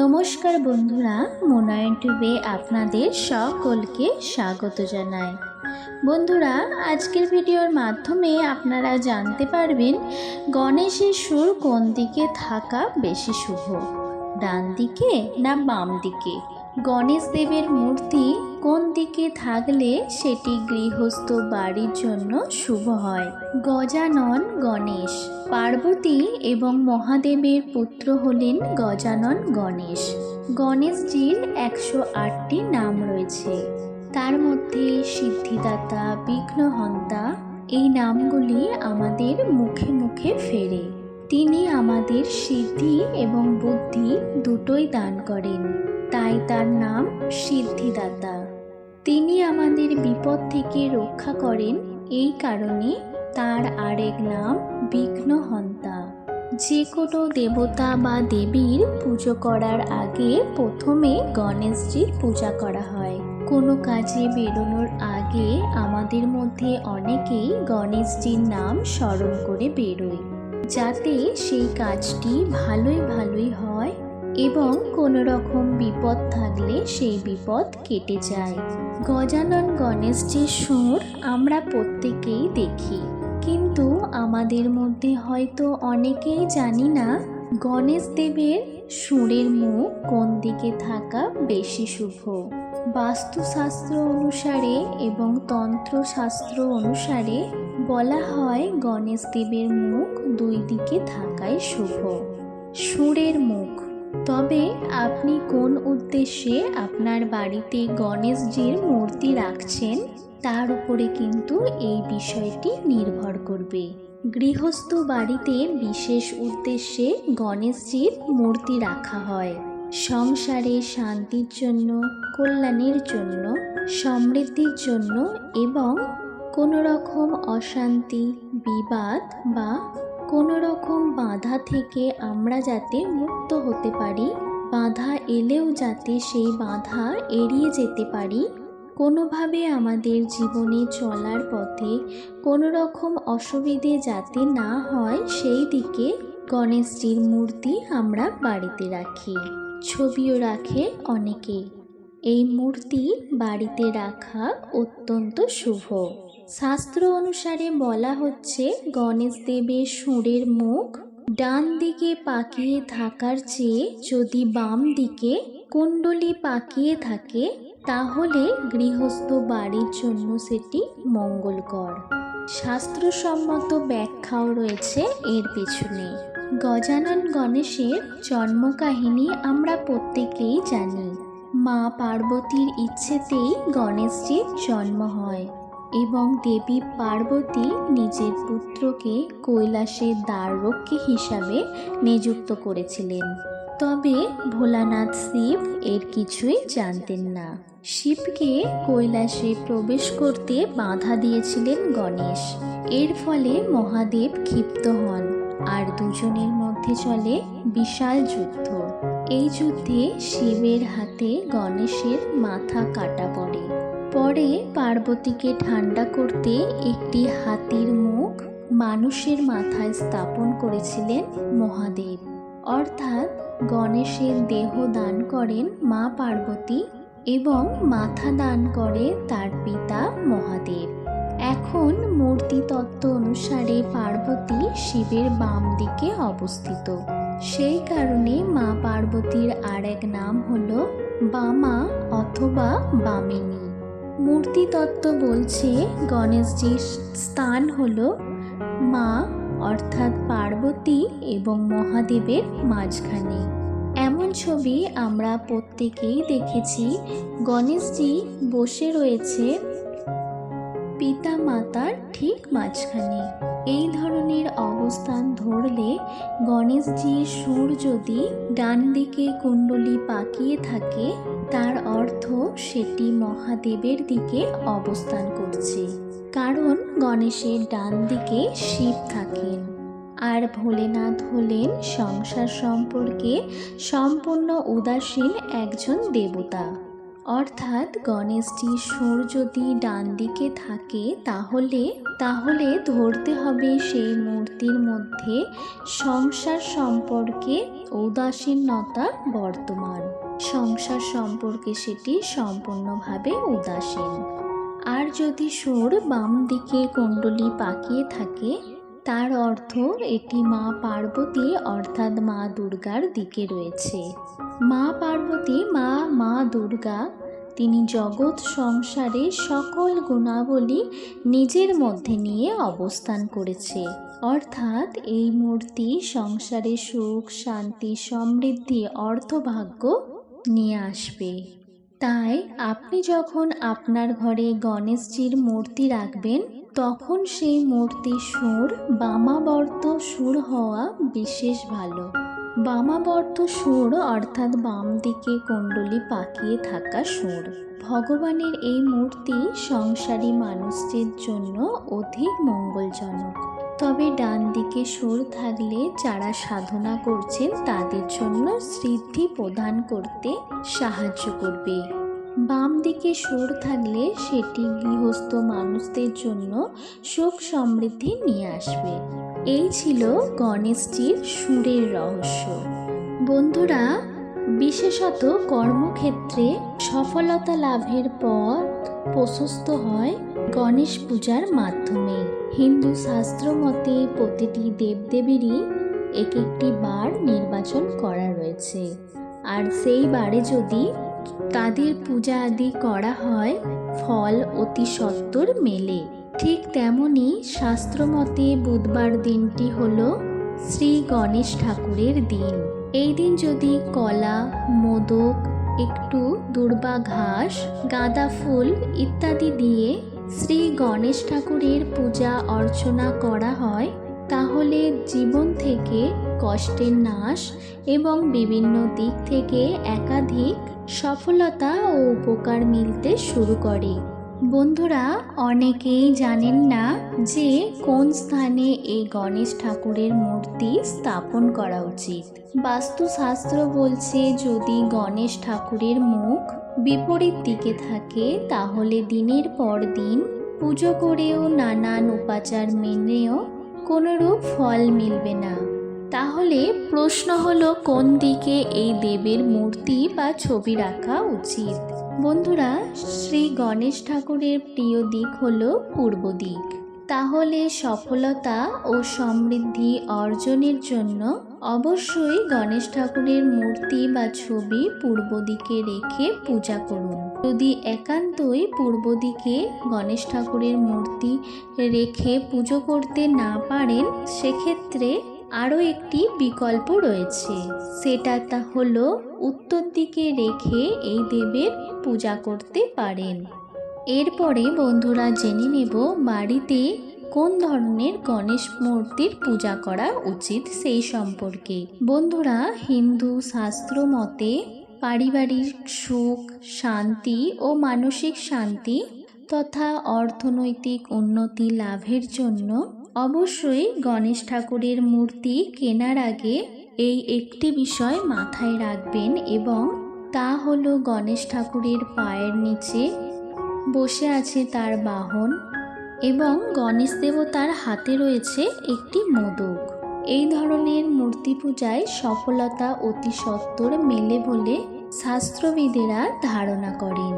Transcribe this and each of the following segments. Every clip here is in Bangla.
নমস্কার বন্ধুরা মোনায়ন টুবে আপনাদের সকলকে স্বাগত জানাই। বন্ধুরা, আজকের ভিডিওর মাধ্যমে আপনারা জানতে পারবেন গণেশের সুর কোন দিকে থাকা বেশি শুভ, ডান দিকে না বাম দিকে? গণেশ দেবের মূর্তি কোন দিকে থাকলে সেটি গৃহস্থ বাড়ির জন্য শুভ হয়? গজানন গণেশ। পার্বতী এবং মহাদেবের পুত্র হলেন গজানন গণেশ। গণেশজির একশো আটটি নাম রয়েছে। তার মধ্যে সিদ্ধিদাতা, বিঘ্নহন্তা, এই নামগুলি আমাদের মুখে মুখে ফেরে। তিনি আমাদের সিদ্ধি এবং বুদ্ধি দুটোই দান করেন। তাই তার নাম সিদ্ধিদাতা তিনি আমাদের বিপদ থেকে রক্ষা করেন, এই কারণে তার আরেক নাম বিঘ্নহন্তা। যে কোনো দেবতা বা দেবীর পুজো করার আগে প্রথমে গণেশজির পূজা করা হয়। কোনো কাজে বেরোনোর আগে আমাদের মধ্যে অনেকেই গণেশজির নাম স্মরণ করে বেরোয়। যাতে সেই কাজটি ভালোই ভালোই হয়। এবং কোনো রকম বিপদ থাকলে সেই বিপদ কেটে যায়। গজানন গণেশজির সুর আমরা প্রত্যেকেই দেখি। কিন্তু আমাদের মধ্যে হয়তো অনেকেই জানি না গণেশ দেবের সুরের মুখ কোন দিকে থাকা বেশি শুভ। বাস্তুশাস্ত্র অনুসারে এবং তন্ত্রশাস্ত্র অনুসারে বলা হয় গণেশ দেবের মুখ দুই দিকে থাকাই শুভ। সুরের মুখ তবে আপনি কোন উদ্দেশ্যে আপনার বাড়িতে গণেশজির মূর্তি রাখছেন, তার উপরে কিন্তু এই বিষয়টি নির্ভর করবে। গৃহস্থ বাড়িতে বিশেষ উদ্দেশ্যে গণেশজির মূর্তি রাখা হয়। সংসারে শান্তির জন্য, কল্যাণের জন্য, সমৃদ্ধির জন্য এবং কোনো রকম অশান্তি, বিবাদ বা কোনো রকম বাধা থেকে আমরা যাতে মুক্ত হতে পারি, বাধা এলেও যাতে সেই বাধা এড়িয়ে যেতে পারি, কোনোভাবে আমাদের জীবনে চলার পথে কোনো রকম অসুবিধে যাতে না হয়, সেই দিকে গণেশজির মূর্তি আমরা বাড়িতে রাখি। ছবিও রাখে অনেকেই এই মূর্তি বাড়িতে রাখা অত্যন্ত শুভ। শাস্ত্র অনুসারে বলা হচ্ছে, গণেশ দেবের সুরের মুখ ডান দিকে পাকিয়ে থাকার চেয়ে যদি বাম দিকে কুণ্ডলি পাকিয়ে থাকে, তাহলে গৃহস্থ বাড়ির জন্য সেটি মঙ্গলকর। শাস্ত্রসম্মত ব্যাখ্যাও রয়েছে এর পেছনে। গজানন গণেশের জন্মকাহিনী আমরা প্রত্যেকেই জানি। মা পার্বতীর ইচ্ছেতেই গণেশজির জন্ম হয়। এবং দেবী পার্বতী নিজের পুত্রকে কৈলাসের দ্বাররক্ষী হিসাবে নিযুক্ত করেছিলেন। তবে ভোলানাথ শিব এর কিছুই জানতেন না। শিবকে কৈলাসে প্রবেশ করতে বাধা দিয়েছিলেন গণেশ। এর ফলে মহাদেব ক্ষিপ্ত হন আর দুজনের মধ্যে চলে বিশাল যুদ্ধ। এই যুদ্ধে শিবের হাতে গণেশের মাথা কাটা পড়ে। পরে পার্বতীকে ঠান্ডা করতে একটি হাতির মুখ মানুষের মাথায় স্থাপন করেছিলেন মহাদেব। অর্থাৎ গণেশের দেহ দান করেন মা পার্বতী এবং মাথা দান করে তার পিতা মহাদেব। এখন মূর্তি তত্ত্ব অনুসারে পার্বতী শিবের বাম দিকে অবস্থিত। সেই কারণে মা পার্বতীর আর এক নাম হল বামা অথবা বামিনী। মূর্তি তত্ত্ব বলছে গণেশজির স্থান হল মা, অর্থাৎ পার্বতী এবং মহাদেবের মাঝখানে। এমন ছবি আমরা প্রত্যেকেই দেখেছি। গণেশজি বসে রয়েছে পিতা মাতার ঠিক মাঝখানে। এই ধরনের অবস্থান ধরলে গণেশজির সুর যদি ডান দিকে কুণ্ডলি পাকিয়ে থাকে তার অর্থ সেটি মহাদেবের দিকে অবস্থান করছে। কারণ গণেশের ডান দিকে শিব থাকেন। আর ভোলেনাথ হলেন সংসার সম্পর্কে সম্পূর্ণ উদাসীন একজন দেবতা। অর্থাৎ গণেশজির সুর যদি ডান দিকে থাকে তাহলে তাহলে ধরতে হবে সেই মূর্তির মধ্যে সংসার সম্পর্কে উদাসীনতা বর্তমান। সংসার সম্পর্কে সেটি সম্পূর্ণভাবে উদাসীন। আর যদি সুর বাম দিকে কুণ্ডলী পাকিয়ে থাকে, তার অর্থ এটি মা পার্বতী অর্থাৎ মা দুর্গার দিকে রয়েছে। মা পার্বতী, মা মা দুর্গা, তিনি জগৎ সংসারে সকল গুণাবলী নিজের মধ্যে নিয়ে অবস্থান করেছে। অর্থাৎ এই মূর্তি সংসারে সুখ, শান্তি, সমৃদ্ধি, অর্থভাগ্য নিয়ে আসবে। তাই আপনি যখন আপনার ঘরে গণেশজির মূর্তি রাখবেন, তখন সেই মূর্তির সুর, বামাবর্ত সুর হওয়া বিশেষ ভালো। বামাবর্ত সুর অর্থাৎ বাম দিকে কুণ্ডলী পাকিয়ে থাকা সুর। ভগবানের এই মূর্তি সংসারী মানুষদের জন্য অধিক মঙ্গলজনক। তবে ডান দিকে সুর থাকলে যারা সাধনা করছেন তাদের জন্য সিদ্ধি প্রদান করতে সাহায্য করবে। বাম দিকে সুর থাকলে সেটি গৃহস্থ মানুষদের জন্য সুখ সমৃদ্ধি নিয়ে আসবে। এই ছিল গণেশজির সুরের রহস্য। বন্ধুরা, বিশেষত কর্মক্ষেত্রে সফলতা লাভের পথ প্রশস্ত হয় গণেশ পূজার মাধ্যমে। হিন্দু শাস্ত্র মতে প্রতিটি দেবদেবীরই এক একটি বার নির্বাচন করা রয়েছে। আর সেই বারে যদি তাদের পূজা আদি করা হয়, ফল অতি সত্বর মেলে। ঠিক তেমনি শাস্ত্রমতে বুধবার দিনটি হল শ্রী গণেশ ঠাকুরের দিন। এই দিন যদি কলা, মোদক, একটু দুর্বা ঘাস, গাঁদা ফুল ইত্যাদি দিয়ে শ্রী গণেশ ঠাকুরের পূজা অর্চনা করা হয়, তাহলে জীবন থেকে কষ্টের নাশ এবং বিভিন্ন দিক থেকে একাধিক সফলতা ও উপকার মিলতে শুরু করে। বন্ধুরা, অনেকেই জানেন না যে কোন স্থানে এই গণেশ ঠাকুরের মূর্তি স্থাপন করা উচিত। বাস্তুশাস্ত্র বলছে, যদি গণেশ ঠাকুরের মুখ বিপরীত দিকে থাকে, তাহলে দিনের পর দিন পুজো করেও নানান উপাচার মেনেও কোনোরূপ ফল মিলবে না। তাহলে প্রশ্ন হলো, কোন দিকে এই দেবের মূর্তি বা ছবি রাখা উচিত? বন্ধুরা, শ্রী গণেশ ঠাকুরের প্রিয় দিক হলো পূর্ব দিক। তাহলে সফলতা ও সমৃদ্ধি অর্জনের জন্য অবশ্যই গণেশ ঠাকুরের মূর্তি বা ছবি পূর্ব দিকে রেখে পূজা করুন। যদি একান্তই পূর্ব দিকে গণেশ ঠাকুরের মূর্তি রেখে পুজো করতে না পারেন, সেক্ষেত্রে আরও একটি বিকল্প রয়েছে। সেটা তা হলো উত্তর দিকে রেখে এই দেবের পূজা করতে পারেন। এরপরে বন্ধুরা জেনে নেব বাড়িতে কোন ধরনের গণেশ মূর্তির পূজা করা উচিত সেই সম্পর্কে। বন্ধুরা, হিন্দু শাস্ত্র মতে পারিবারিক সুখ, শান্তি ও মানসিক শান্তি তথা অর্থনৈতিক উন্নতি লাভের জন্য অবশ্যই গণেশ ঠাকুরের মূর্তি কেনার আগে এই একটি বিষয় মাথায় রাখবেন এবং তা হলো গণেশ ঠাকুরের পায়ের নিচে বসে আছে তার বাহন এবং গণেশ দেবতার হাতে রয়েছে একটি মোদক। এই ধরনের মূর্তি পূজায় সফলতা অতি সত্বর মেলে বলে শাস্ত্রবিদেরা ধারণা করেন।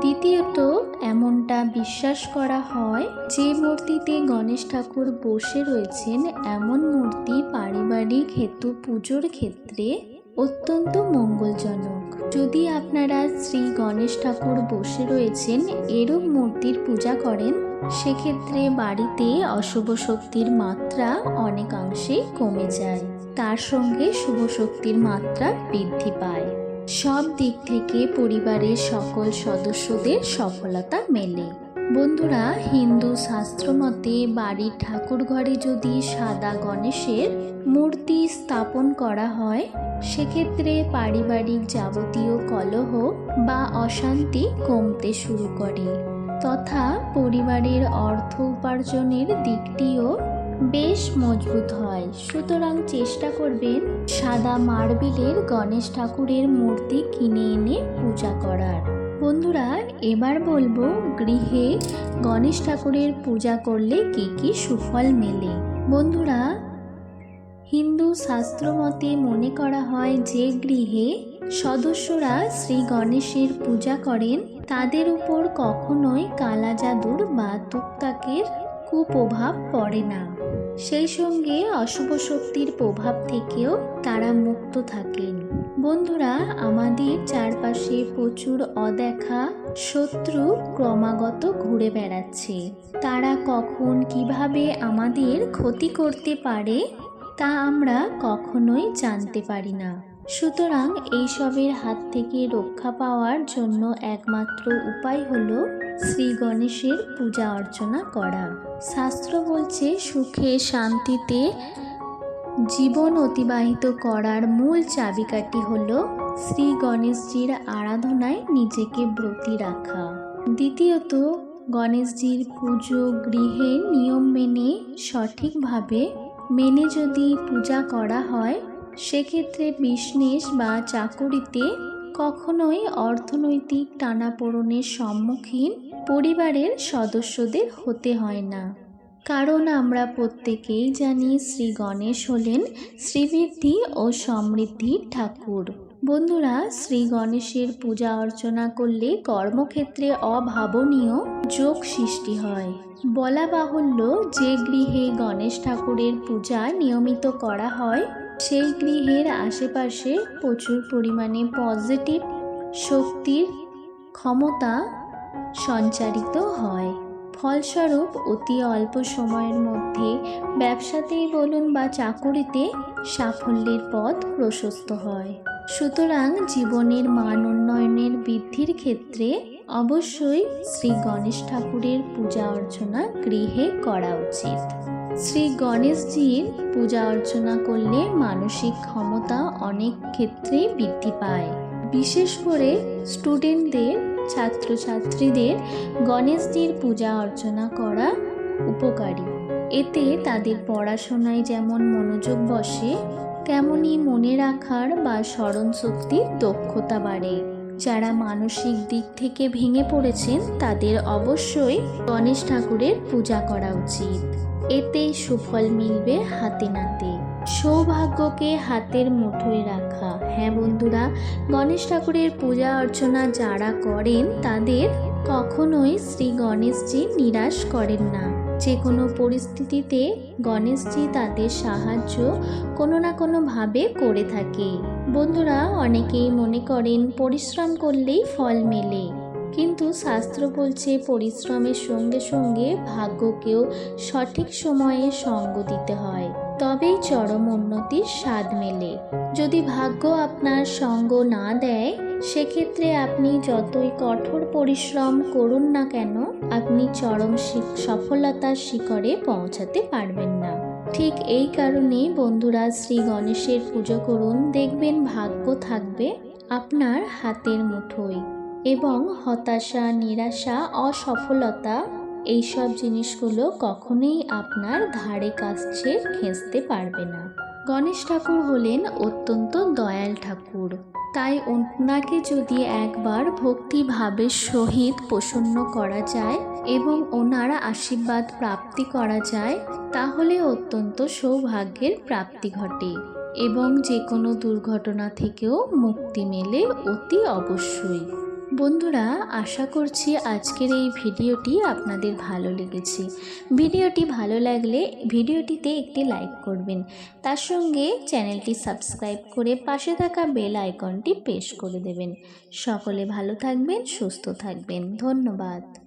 দ্বিতীয়ত, এমনটা বিশ্বাস করা হয় যে মূর্তিতে গণেশ ঠাকুর বসে রয়েছেন এমন মূর্তি পারিবারিক হেতু পুজোর ক্ষেত্রে অত্যন্ত মঙ্গলজনক। যদি আপনারা শ্রী গণেশ ঠাকুর বসে রয়েছেন, এরূপ মূর্তির পূজা করেন, সেক্ষেত্রে বাড়িতে অশুভ শক্তির মাত্রা অনেকাংশে কমে যায়। তার সঙ্গে শুভ শক্তির মাত্রা বৃদ্ধি পায়। সব দিক থেকে পরিবারের সকল সদস্যদের সফলতা মেলে। বন্ধুরা, হিন্দু শাস্ত্র মতে বাড়ির ঠাকুর ঘরে যদি সাদা গণেশের মূর্তি স্থাপন করা হয়, সেক্ষেত্রে পারিবারিক যাবতীয় কলহ বা অশান্তি কমতে শুরু করে। তথা পরিবারের অর্থ উপার্জনের দিকটিও বেশ মজবুত হয়। সুতরাং চেষ্টা করবেন সাদা মার্বেলের গণেশ ঠাকুরের মূর্তি কিনে এনে পূজা করার। বন্ধুরা, এবার বলব গৃহে গণেশ ঠাকুরের পূজা করলে কি কি সুফল মেলে? বন্ধুরা, হিন্দু শাস্ত্র মতে মনে করা হয় যে গৃহে সদস্যরা শ্রী গণেশের পূজা করেন, তাদের উপর কখনোই কালা জাদুর বা তুকতাকের কুপ্রভাব পড়ে না। সেই সঙ্গে অশুভ শক্তির প্রভাব থেকেও তারা মুক্ত থাকেন। বন্ধুরা, আমাদের চারপাশে প্রচুর অদেখা শত্রু ক্রমাগত ঘুরে বেড়াচ্ছে। তারা কখন কীভাবে আমাদের ক্ষতি করতে পারে, তা আমরা কখনোই জানতে পারি না। সুতরাং এইসবের হাত থেকে রক্ষা পাওয়ার জন্য একমাত্র উপায় হলো শ্রী গণেশের পূজা অর্চনা করা। শাস্ত্র বলছে, সুখে শান্তিতে জীবন অতিবাহিত করার মূল চাবিকাঠি হল শ্রী গণেশজির আরাধনায় নিজেকে ব্রতী রাখা। দ্বিতীয়ত, গণেশজির পুজো গৃহে নিয়ম মেনে সঠিকভাবে মেনে যদি পূজা করা হয়, সেক্ষেত্রে বিজনেস বা চাকুরিতে কখনোই অর্থনৈতিক টানাপোড়েনের সম্মুখীন পরিবারের সদস্যদের হতে হয় না। কারণ আমরা প্রত্যেকেই জানি শ্রী গণেশ হলেন শ্রীবৃদ্ধি ও সমৃদ্ধির ঠাকুর। বন্ধুরা, শ্রী গণেশের পূজা অর্চনা করলে কর্মক্ষেত্রে অভাবনীয় যোগ সৃষ্টি হয়। বলা বাহুল্য, যে গৃহে গণেশ ঠাকুরের পূজা নিয়মিত করা হয় সেই গৃহের আশেপাশে প্রচুর পরিমাণে পজিটিভ শক্তির ক্ষমতা সঞ্চারিত হয়। ফলস্বরূপ, অতি অল্প সময়ের মধ্যে ব্যবসাতেই বলুন বা চাকুরিতে সাফল্যের পথ প্রশস্ত হয়। সুতরাং জীবনের মান উন্নয়নের বৃদ্ধির ক্ষেত্রে অবশ্যই শ্রী গণেশ ঠাকুরের পূজা অর্চনা গৃহে করা উচিত। শ্রী গণেশজির পূজা অর্চনা করলে মানসিক ক্ষমতা অনেক ক্ষেত্রে বৃদ্ধি পায়। বিশেষ করে স্টুডেন্টদের, ছাত্রছাত্রীদের গণেশজির পূজা অর্চনা করা উপকারী। এতে তাদের পড়াশোনায় যেমন মনোযোগ বসে তেমনই মনে রাখার বা স্মরণ শক্তির দক্ষতা বাড়ে। যারা মানসিক দিক থেকে ভেঙে পড়েছেন, তাদের অবশ্যই গণেশ ঠাকুরের পূজা করা উচিত। এতেই সুফল মিলবে হাতে নাতে। সৌভাগ্যকে হাতের মুঠোয় রাখা। হ্যাঁ বন্ধুরা, গণেশ ঠাকুরের পূজা অর্চনা যারা করেন, তাদের কখনোই শ্রী গণেশজি নিরাশ করেন না। যে কোনো পরিস্থিতিতে গণেশজি তাদের সাহায্য কোনো না কোনোভাবে করে থাকে। বন্ধুরা, অনেকেই মনে করেন, পরিশ্রম করলেই ফল মেলে। কিন্তু শাস্ত্র বলছে পরিশ্রমের সঙ্গে সঙ্গে ভাগ্যকেও সঠিক সময়ে সঙ্গ দিতে হয়। তবেই চরম উন্নতির স্বাদ মেলে। যদি ভাগ্য আপনার সঙ্গ না দেয়, সেক্ষেত্রে আপনি যতই কঠোর পরিশ্রম করুন না কেন, আপনি চরম সফলতার শিখরে পৌঁছাতে পারবেন না। ঠিক এই কারণে বন্ধুরা শ্রী গণেশের পুজো করুন। দেখবেন ভাগ্য থাকবে আপনার হাতের মুঠোয়। এবং হতাশা, নিরাশা, অসফলতা এইসব জিনিসগুলো কখনোই আপনার ধারে কাছে ঘেঁচতে পারবে না। গণেশ ঠাকুর হলেন অত্যন্ত দয়াল ঠাকুর। তাই ওনাকে যদি একবার ভক্তিভাবের সহিত প্রসন্ন করা যায় এবং ওনার আশীর্বাদ প্রাপ্তি করা যায়, তাহলে অত্যন্ত সৌভাগ্যের প্রাপ্তি ঘটে এবং যে কোনো দুর্ঘটনা থেকেও মুক্তি মেলে অতি অবশ্যই। বন্ধুরা, আশা করছি আজকের এই ভিডিওটি আপনাদের ভালো লেগেছে। ভিডিওটি ভালো লাগলে ভিডিওটিতে একটি লাইক করবেন। তার সঙ্গে চ্যানেলটি সাবস্ক্রাইব করে পাশে থাকা বেল আইকনটি প্রেস করে দেবেন। সকলে ভালো থাকবেন, সুস্থ থাকবেন। ধন্যবাদ।